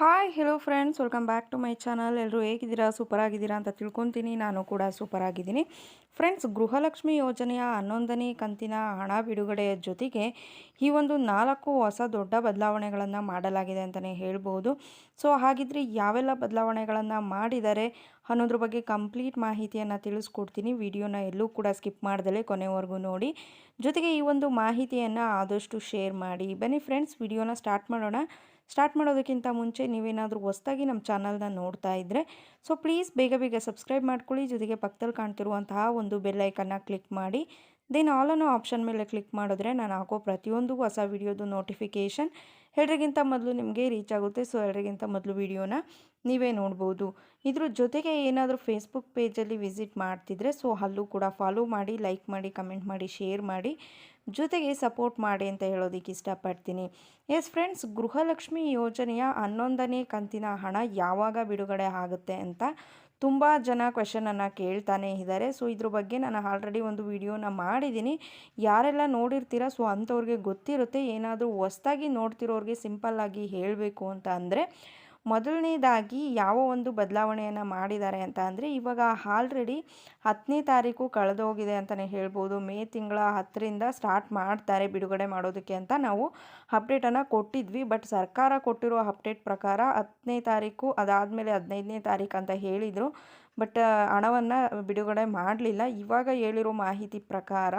Hi hello friends welcome back to my channel ಎಲ್ಲರೂ ಹೇಗಿದ್ದೀರಾ? Super ಆಗಿದ್ದೀರಾ ಅಂತ ತಿಳ್ಕೊತೀನಿ. ನಾನು ಕೂಡ ಸೂಪರ್ ಆಗಿದ್ದೀನಿ ಫ್ರೆಂಡ್ಸ್ ಗೃಹಲಕ್ಷ್ಮಿ ಯೋಜನೆಯ ಹನ್ನೊಂದನೇ ಕಂತಿನ ಹಣ ಬಿಡುಗಡೆಯ ಜೊತೆಗೆ ಈ ಒಂದು ನಾಲ್ಕು ಹೊಸ ದೊಡ್ಡ ಬದಲಾವಣೆಗಳನ್ನು ಮಾಡಲಾಗಿದೆ ಅಂತಲೇ ಹೇಳ್ಬೋದು. ಸೊ ಹಾಗಿದ್ರೆ ಯಾವೆಲ್ಲ ಬದಲಾವಣೆಗಳನ್ನು ಮಾಡಿದ್ದಾರೆ ಅನ್ನೋದ್ರ ಬಗ್ಗೆ ಕಂಪ್ಲೀಟ್ ಮಾಹಿತಿಯನ್ನು ತಿಳಿಸ್ಕೊಡ್ತೀನಿ. ವಿಡಿಯೋನ ಎಲ್ಲೂ ಕೂಡ ಸ್ಕಿಪ್ ಮಾಡ್ದಲೇ ಕೊನೆವರೆಗೂ ನೋಡಿ. ಜೊತೆಗೆ ಈ ಒಂದು ಮಾಹಿತಿಯನ್ನು ಆದಷ್ಟು ಶೇರ್ ಮಾಡಿ. ಬನ್ನಿ ಫ್ರೆಂಡ್ಸ್, ವಿಡಿಯೋನ ಸ್ಟಾರ್ಟ್ ಮಾಡೋಣ. ಸ್ಟಾರ್ಟ್ ಮಾಡೋದಕ್ಕಿಂತ ಮುಂಚೆ ನೀವೇನಾದರೂ ಹೊಸ್ದಾಗಿ ನಮ್ಮ ಚಾನಲ್ನ ನೋಡ್ತಾ ಇದ್ದರೆ ಸೊ ಪ್ಲೀಸ್ ಬೇಗ ಬೇಗ ಸಬ್ಸ್ಕ್ರೈಬ್ ಮಾಡ್ಕೊಳ್ಳಿ. ಜೊತೆಗೆ ಪಕ್ಕದಲ್ಲಿ ಕಾಣ್ತಿರುವಂತಹ ಒಂದು ಬೆಲ್ಲೈಕನ್ನ ಕ್ಲಿಕ್ ಮಾಡಿ. ದೆನ್ ಆಲ್ ಅನ್ನೋ ಆಪ್ಷನ್ ಮೇಲೆ ಕ್ಲಿಕ್ ಮಾಡಿದ್ರೆ ನಾನು ಹಾಕೋ ಪ್ರತಿಯೊಂದು ಹೊಸ ವೀಡಿಯೋದು ನೋಟಿಫಿಕೇಷನ್ ಎಲ್ರಿಗಿಂತ ಮೊದಲು ನಿಮಗೆ ರೀಚ್ ಆಗುತ್ತೆ. ಸೊ ಎಲ್ಲರಿಗಿಂತ ಮೊದಲು ವಿಡಿಯೋನ ನೀವೇ ನೋಡ್ಬೋದು. ಇದ್ರ ಜೊತೆಗೆ ಏನಾದರೂ ಫೇಸ್ಬುಕ್ ಪೇಜಲ್ಲಿ ವಿಸಿಟ್ ಮಾಡ್ತಿದ್ರೆ ಸೊ, ಅಲ್ಲೂ ಕೂಡ ಫಾಲೋ ಮಾಡಿ ಲೈಕ್ ಮಾಡಿ ಕಮೆಂಟ್ ಮಾಡಿ ಶೇರ್ ಮಾಡಿ, ಜೊತೆಗೆ ಸಪೋರ್ಟ್ ಮಾಡಿ ಅಂತ ಹೇಳೋದಕ್ಕೆ ಇಷ್ಟಪಡ್ತೀನಿ. ಎಸ್ ಫ್ರೆಂಡ್ಸ್ ಗೃಹಲಕ್ಷ್ಮಿ ಯೋಜನೆಯ ಹನ್ನೊಂದನೇ ಕಂತಿನ ಹಣ ಯಾವಾಗ ಬಿಡುಗಡೆ ಆಗುತ್ತೆ ಅಂತ ತುಂಬ ಜನ ಕ್ವೆಶನನ್ನು ಕೇಳ್ತಾನೆ ಇದ್ದಾರೆ. ಸೊ ಇದ್ರ ಬಗ್ಗೆ ನಾನು ಆಲ್ರೆಡಿ ಒಂದು ವಿಡಿಯೋನ ಮಾಡಿದ್ದೀನಿ. ಯಾರೆಲ್ಲ ನೋಡಿರ್ತೀರ ಸೊ ಅಂಥವ್ರಿಗೆ ಗೊತ್ತಿರುತ್ತೆ. ಏನಾದರೂ ಹೊಸ್ದಾಗಿ ನೋಡ್ತಿರೋರಿಗೆ ಸಿಂಪಲ್ಲಾಗಿ ಹೇಳಬೇಕು ಅಂತ ಅಂದರೆ ಮೊದಲನೇದಾಗಿ ಯಾವ ಒಂದು ಬದಲಾವಣೆಯನ್ನು ಮಾಡಿದ್ದಾರೆ ಅಂತ ಅಂದರೆ, ಇವಾಗ ಆಲ್ರೆಡಿ ಹತ್ತನೇ ತಾರೀಕು ಕಳೆದೋಗಿದೆ ಅಂತಲೇ ಹೇಳ್ಬೋದು. ಮೇ ತಿಂಗಳ ಹತ್ತರಿಂದ ಸ್ಟಾರ್ಟ್ ಮಾಡ್ತಾರೆ ಬಿಡುಗಡೆ ಮಾಡೋದಕ್ಕೆ ಅಂತ ನಾವು ಅಪ್ಡೇಟನ್ನು ಕೊಟ್ಟಿದ್ವಿ. ಬಟ್ ಸರ್ಕಾರ ಕೊಟ್ಟಿರೋ ಅಪ್ಡೇಟ್ ಪ್ರಕಾರ ಹತ್ತನೇ ತಾರೀಕು ಅದಾದಮೇಲೆ ಹದಿನೈದನೇ ತಾರೀಕು ಅಂತ ಹೇಳಿದರು. ಬಟ್ ಹಣವನ್ನು ಬಿಡುಗಡೆ ಮಾಡಲಿಲ್ಲ. ಇವಾಗ ಹೇಳಿರೋ ಮಾಹಿತಿ ಪ್ರಕಾರ,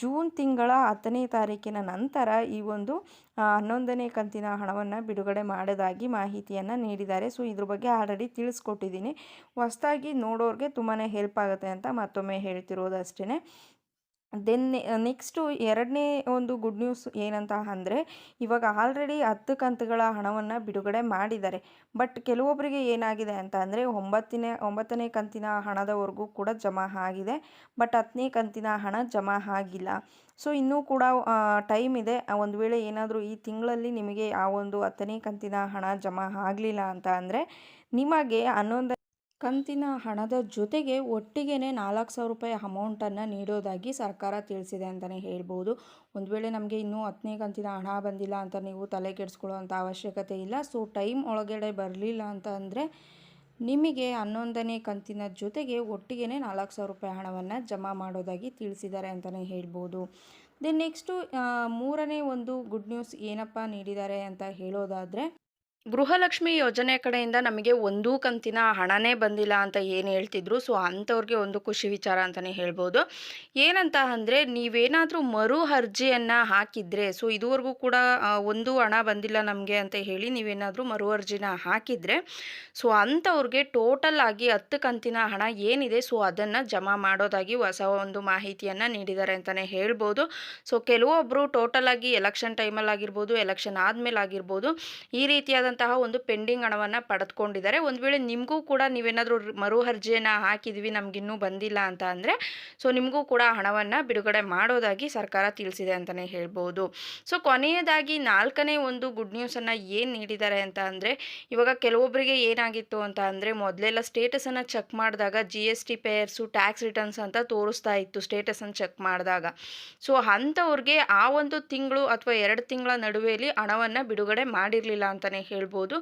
ಜೂನ್ ತಿಂಗಳ ಹತ್ತನೇ ತಾರೀಕಿನ ನಂತರ ಈ ಒಂದು ಹನ್ನೊಂದನೇ ಕಂತಿನ ಹಣವನ್ನು ಬಿಡುಗಡೆ ಮಾಡೋದಾಗಿ ಮಾಹಿತಿಯನ್ನು ನೀಡಿದ್ದಾರೆ. ಸೊ, ಇದ್ರ ಬಗ್ಗೆ ಆಲ್ರೆಡಿ ತಿಳಿಸ್ಕೊಟ್ಟಿದ್ದೀನಿ. ಹೊಸದಾಗಿ ನೋಡೋರಿಗೆ ತುಂಬಾ ಹೆಲ್ಪ್ ಆಗುತ್ತೆ ಅಂತ ಮತ್ತೊಮ್ಮೆ ಹೇಳ್ತಿರೋದು ಅಷ್ಟೇ ದೆನ್ ನೆಕ್ಸ್ಟು ಎರಡನೇ ಒಂದು ಗುಡ್ ನ್ಯೂಸ್ ಏನಂತ ಅಂದರೆ, ಇವಾಗ ಆಲ್ರೆಡಿ ಹತ್ತು ಕಂತುಗಳ ಹಣವನ್ನು ಬಿಡುಗಡೆ ಮಾಡಿದ್ದಾರೆ. ಬಟ್ ಕೆಲವೊಬ್ಬರಿಗೆ ಏನಾಗಿದೆ ಅಂತ ಅಂದರೆ, ಒಂಬತ್ತನೇ ಒಂಬತ್ತನೇ ಕಂತಿನ ಹಣದವರೆಗೂ ಕೂಡ ಜಮಾ ಆಗಿದೆ. ಬಟ್ ಹತ್ತನೇ ಕಂತಿನ ಹಣ ಜಮಾ ಆಗಿಲ್ಲ. ಸೊ ಇನ್ನೂ ಕೂಡ ಟೈಮ್ ಇದೆ. ಒಂದು ವೇಳೆ ಏನಾದರೂ ಈ ತಿಂಗಳಲ್ಲಿ ನಿಮಗೆ ಆ ಒಂದು ಹತ್ತನೇ ಕಂತಿನ ಹಣ ಜಮಾ ಆಗಲಿಲ್ಲ ಅಂತ ಅಂದರೆ, ನಿಮಗೆ ಹನ್ನೊಂದು ಕಂತಿನ ಹಣದ ಜೊತೆಗೆ ಒಟ್ಟಿಗೆ ನಾಲ್ಕು ಸಾವಿರ ರೂಪಾಯಿ ಅಮೌಂಟನ್ನು ನೀಡೋದಾಗಿ ಸರ್ಕಾರ ತಿಳಿಸಿದೆ ಅಂತಲೇ ಹೇಳ್ಬೋದು. ಒಂದು ವೇಳೆ ನಮಗೆ ಇನ್ನೂ ಹತ್ತನೇ ಕಂತಿನ ಹಣ ಬಂದಿಲ್ಲ ಅಂತ ನೀವು ತಲೆ ಕೆಡಿಸ್ಕೊಳ್ಳೋವಂಥ ಅವಶ್ಯಕತೆ ಇಲ್ಲ. ಸೊ ಟೈಮ್ ಒಳಗಡೆ ಬರಲಿಲ್ಲ ಅಂತ ಅಂದರೆ ನಿಮಗೆ ಹನ್ನೊಂದನೇ ಕಂತಿನ ಜೊತೆಗೆ ಒಟ್ಟಿಗೆ ನಾಲ್ಕು ಸಾವಿರ ರೂಪಾಯಿ ಹಣವನ್ನು ಜಮಾ ಮಾಡೋದಾಗಿ ತಿಳಿಸಿದ್ದಾರೆ ಅಂತಲೇ ಹೇಳ್ಬೋದು. ದೆನ್ ನೆಕ್ಸ್ಟು ಮೂರನೇ ಒಂದು ಗುಡ್ ನ್ಯೂಸ್ ಏನಪ್ಪ ನೀಡಿದ್ದಾರೆ ಅಂತ ಹೇಳೋದಾದರೆ ಗೃಹಲಕ್ಷ್ಮಿ ಯೋಜನೆ ಕಡೆಯಿಂದ ನಮಗೆ ಒಂದೂ ಕಂತಿನ ಹಣನೇ ಬಂದಿಲ್ಲ ಅಂತ ಏನು ಹೇಳ್ತಿದ್ರು, ಸೊ ಅಂಥವ್ರಿಗೆ ಒಂದು ಖುಷಿ ವಿಚಾರ ಅಂತಲೇ ಹೇಳ್ಬೋದು. ಏನಂತ ಅಂದರೆ, ನೀವೇನಾದರೂ ಮರು ಅರ್ಜಿಯನ್ನು ಹಾಕಿದರೆ, ಸೊ ಇದುವರೆಗೂ ಕೂಡ ಒಂದು ಹಣ ಬಂದಿಲ್ಲ ನಮಗೆ ಅಂತ ಹೇಳಿ ನೀವೇನಾದರೂ ಮರು ಅರ್ಜಿನ ಹಾಕಿದರೆ, ಸೊ ಅಂಥವ್ರಿಗೆ ಟೋಟಲ್ ಆಗಿ ಹತ್ತು ಕಂತಿನ ಹಣ ಏನಿದೆ, ಸೊ ಅದನ್ನು ಜಮಾ ಮಾಡೋದಾಗಿ ಹೊಸ ಒಂದು ಮಾಹಿತಿಯನ್ನು ನೀಡಿದ್ದಾರೆ ಅಂತಲೇ ಹೇಳ್ಬೋದು. ಸೊ ಕೆಲವೊಬ್ಬರು ಟೋಟಲ್ ಆಗಿ ಎಲೆಕ್ಷನ್ ಟೈಮಲ್ಲಿ ಆಗಿರ್ಬೋದು ಎಲೆಕ್ಷನ್ ಆದಮೇಲೆ ಆಗಿರ್ಬೋದು ಈ ರೀತಿಯಾದ ಇರುವಂತಹ ಒಂದು ಪೆಂಡಿಂಗ್ ಹಣವನ್ನು ಪಡೆದುಕೊಂಡಿದ್ದಾರೆ. ಒಂದು ವೇಳೆ ನಿಮಗೂ ಕೂಡ ನೀವೇನಾದರೂ ಮರು ಅರ್ಜಿಯನ್ನು ಹಾಕಿದ್ವಿ ನಮಗಿನ್ನೂ ಬಂದಿಲ್ಲ ಅಂತ ಅಂದರೆ, ಸೊ ನಿಮಗೂ ಕೂಡ ಹಣವನ್ನು ಬಿಡುಗಡೆ ಮಾಡೋದಾಗಿ ಸರ್ಕಾರ ತಿಳಿಸಿದೆ ಅಂತಲೇ ಹೇಳ್ಬೋದು. ಸೊ ಕೊನೆಯದಾಗಿ ನಾಲ್ಕನೇ ಒಂದು ಗುಡ್ ನ್ಯೂಸನ್ನು ಏನು ನೀಡಿದ್ದಾರೆ ಅಂತ ಅಂದರೆ, ಇವಾಗ ಕೆಲವೊಬ್ಬರಿಗೆ ಏನಾಗಿತ್ತು ಅಂತ ಅಂದರೆ, ಮೊದಲೆಲ್ಲ ಸ್ಟೇಟಸನ್ನು ಚೆಕ್ ಮಾಡಿದಾಗ G S T payers tax returns ಅಂತ ತೋರಿಸ್ತಾ ಇತ್ತು ಸ್ಟೇಟಸನ್ನು ಚೆಕ್ ಮಾಡಿದಾಗ. ಸೊ ಅಂಥವ್ರಿಗೆ ಆ ಒಂದು ತಿಂಗಳು ಅಥವಾ ಎರಡು ತಿಂಗಳ ನಡುವೆಯಲ್ಲಿ ಹಣವನ್ನು ಬಿಡುಗಡೆ ಮಾಡಿರಲಿಲ್ಲ ಅಂತಲೇ ಹೇಳಿ ಹೇಳ್ಬೋದು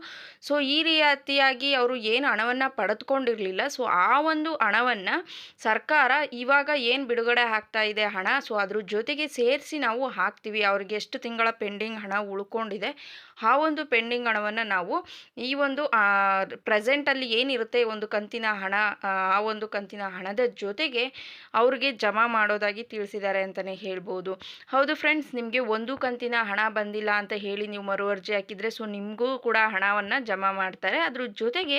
ಸೊ ಈ ರೀತಿಯಾಗಿ ಅವರು ಏನು ಹಣವನ್ನು ಪಡೆದುಕೊಂಡಿರಲಿಲ್ಲ. ಸೊ ಆ ಒಂದು ಹಣವನ್ನು ಸರ್ಕಾರ ಇವಾಗ ಏನು ಬಿಡುಗಡೆ ಆಗ್ತಾ ಇದೆ ಹಣ? ಸೊ ಅದ್ರ ಜೊತೆಗೆ ಸೇರಿಸಿ ನಾವು ಹಾಕ್ತೀವಿ. ಅವ್ರಿಗೆ ಎಷ್ಟು ತಿಂಗಳ ಪೆಂಡಿಂಗ್ ಹಣ ಉಳ್ಕೊಂಡಿದೆ, ಆ ಒಂದು ಪೆಂಡಿಂಗ್ ಹಣವನ್ನು ನಾವು ಈ ಒಂದು ಪ್ರೆಸೆಂಟಲ್ಲಿ ಏನಿರುತ್ತೆ ಒಂದು ಕಂತಿನ ಹಣ, ಆ ಒಂದು ಕಂತಿನ ಹಣದ ಜೊತೆಗೆ ಅವ್ರಿಗೆ ಜಮಾ ಮಾಡೋದಾಗಿ ತಿಳಿಸಿದ್ದಾರೆ ಅಂತಲೇ ಹೇಳ್ಬೋದು. ಹೌದು ಫ್ರೆಂಡ್ಸ್ ನಿಮಗೆ ಒಂದು ಕಂತಿನ ಹಣ ಬಂದಿಲ್ಲ ಅಂತ ಹೇಳಿ ನೀವು ಮರು ಅರ್ಜಿ ಹಾಕಿದರೆ ಸೊ ನಿಮಗೂ ಕೂಡ ಹಣವನ್ನು ಜಮಾ ಮಾಡ್ತಾರೆ. ಅದ್ರ ಜೊತೆಗೆ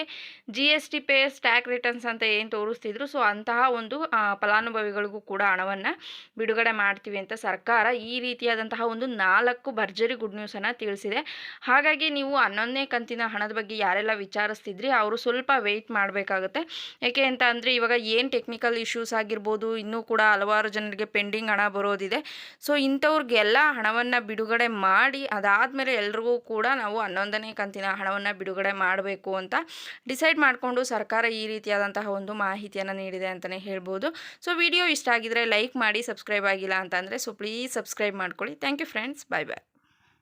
G S T pays tax returns ಅಂತ ಏನು ತೋರಿಸ್ತಿದ್ರು ಸೊ ಅಂತಹ ಒಂದು ಫಲಾನುಭವಿಗಳಿಗೂ ಕೂಡ ಹಣವನ್ನು ಬಿಡುಗಡೆ ಮಾಡ್ತೀವಿ ಅಂತ ಸರ್ಕಾರ ಈ ರೀತಿಯಾದಂತಹ ಒಂದು ನಾಲ್ಕು ಭರ್ಜರಿ ಗುಡ್ ನ್ಯೂಸನ್ನು ತಿಳಿಸಿದೆ. ಹಾಗಾಗಿ ನೀವು ಹನ್ನೊಂದನೇ ಕಂತಿನ ಹಣದ ಬಗ್ಗೆ ಯಾರೆಲ್ಲ ವಿಚಾರಿಸ್ತಿದ್ರಿ, ಅವರು ಸ್ವಲ್ಪ ವೆಯ್ಟ್ ಮಾಡಬೇಕಾಗುತ್ತೆ. ಯಾಕೆ ಅಂತ ಅಂದರೆ ಇವಾಗ ಏನು ಟೆಕ್ನಿಕಲ್ ಇಶ್ಯೂಸ್ ಆಗಿರ್ಬೋದು, ಇನ್ನೂ ಕೂಡ ಹಲವಾರು ಜನರಿಗೆ ಪೆಂಡಿಂಗ್ ಹಣ ಬರೋದಿದೆ. ಸೊ ಇಂಥವ್ರಿಗೆಲ್ಲ ಹಣವನ್ನು ಬಿಡುಗಡೆ ಮಾಡಿ, ಅದಾದಮೇಲೆ ಎಲ್ರಿಗೂ ಕೂಡ ನಾವು ಹನ್ನೊಂದನೇ ಕಂತಿನ ಹಣವನ್ನು ಬಿಡುಗಡೆ ಮಾಡಬೇಕು ಅಂತ ಡಿಸೈಡ್ ಮಾಡಿಕೊಂಡು ಸರ್ಕಾರ ಈ ರೀತಿಯಾದಂತಹ ಒಂದು ಮಾಹಿತಿಯನ್ನು ನೀಡಿದೆ ಅಂತಲೇ ಹೇಳ್ಬೋದು. ಸೊ ವಿಡಿಯೋ ಇಷ್ಟ ಆಗಿದ್ರೆ ಲೈಕ್ ಮಾಡಿ ಸಬ್ಸ್ಕ್ರೈಬ್ ಆಗಿಲ್ಲ ಅಂತಂದರೆ ಸೊ ಪ್ಲೀಸ್ ಸಬ್ಸ್ಕ್ರೈಬ್ ಮಾಡ್ಕೊಳ್ಳಿ. Thank you friends bye bye